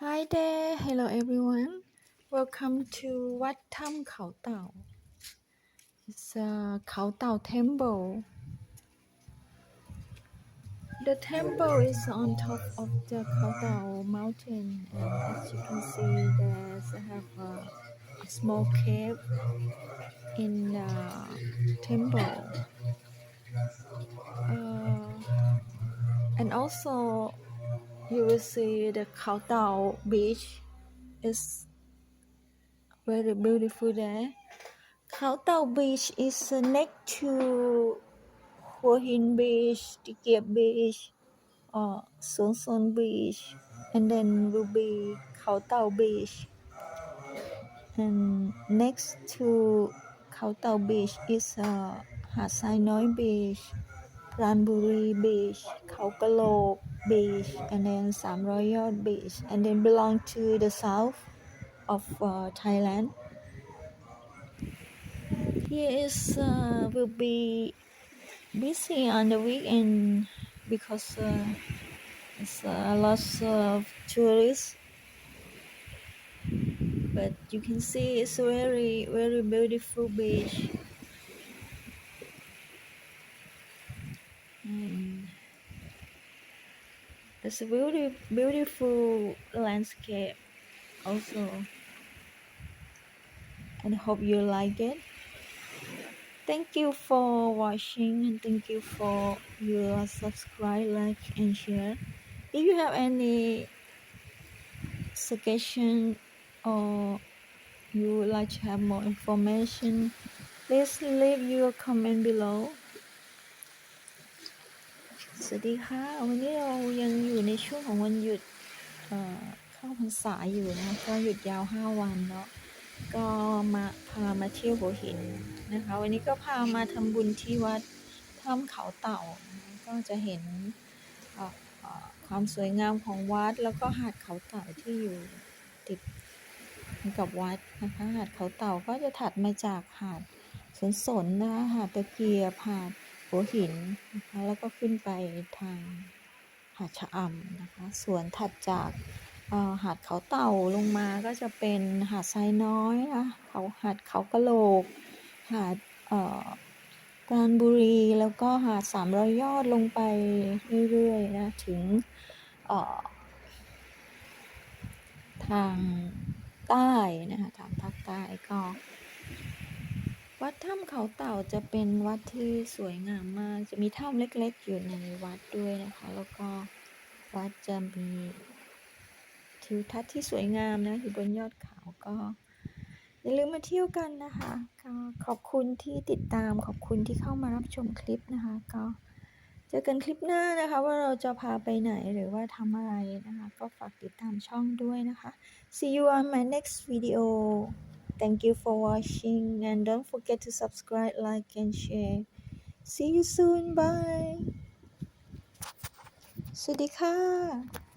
Hi there, hello everyone. Welcome to Wat Tham Khao Tao. It's a Khao Tao temple. The temple is on top of the Khao Tao mountain, and as you can see, there's uh, have a, a small cave in the temple. Uh, and also, you will see the Khao Tao beach is very beautiful there. Khao Tao Beach is uh, next to Hua Hin Beach, Tikiep Beach, or Son Son Beach, and then will be Khao Tao Beach. And next to Khao Tao Beach is uh, Hat Sai Noi Beach, Pranburi Beach, Khao Beach, and then Sam Royal Beach, and then belong to the south of uh, Thailand. Here is uh, will be busy on the weekend because uh, it's a lot of tourists. But you can see it's a very very beautiful beach. And it's a beauty, beautiful landscape also. And hope you like it. Thank you for watching and thank you for your subscribe, like and share. If you have any suggestion or you would like to have more information, please leave your comment below. สวัสดีค่ะ วันนี้เรายังอยู่ใน ช่วงของวันหยุดเข้าพรรษาอยู่นะก็หยุดยาว5วันเนาะก็มาพามาเที่ยวหัวหินนะคะ วันนี้ก็พามาทำบุญที่วัดถ้ำเขาเต่านะก็จะเห็นความสวยงามของวัดแล้วก็หาดเขาเต่าที่อยู่ติดกับวัดนะคะหาดเขาเต่าก็จะถัดมาจากหาดสนสนนะคะหาดตะเกียบหาดหัวหินนะคะแล้วก็ขึ้นไปทางาดชะอำนะคะ ส่วนถัดจากหาดเขาเต่าลงมาก็จะเป็นหาดทรายน้อยนะเขาหาดเขากะโหลก หาดการบุรี แล้วก็หาดสามร้อยยอดลงไปเรื่อยๆนะ ถึงทางใต้นะคะทางภาคใต้ก็ วัดถ้ำเขาเต่าจะเป็นวัดที่สวยงามมาก จะมีถ้ำเล็กๆ อยู่ในวัดด้วยนะคะ แล้วก็วัดจะมีทิวทัศน์ที่สวยงามนะอยู่บนยอดเขาก็อย่าลืมมาเที่ยวกันนะคะก็ขอบคุณที่ติดตามขอบคุณที่เข้ามารับชมคลิปนะคะ ก็เจอกันคลิปหน้านะคะ ว่าเราจะพาไปไหนหรือว่าทำอะไรนะคะ ก็ฝากติดตามช่องด้วยนะคะ see you on my next video thank you for watching and don't forget to subscribe like and share see you soon bye สวัสดีค่ะ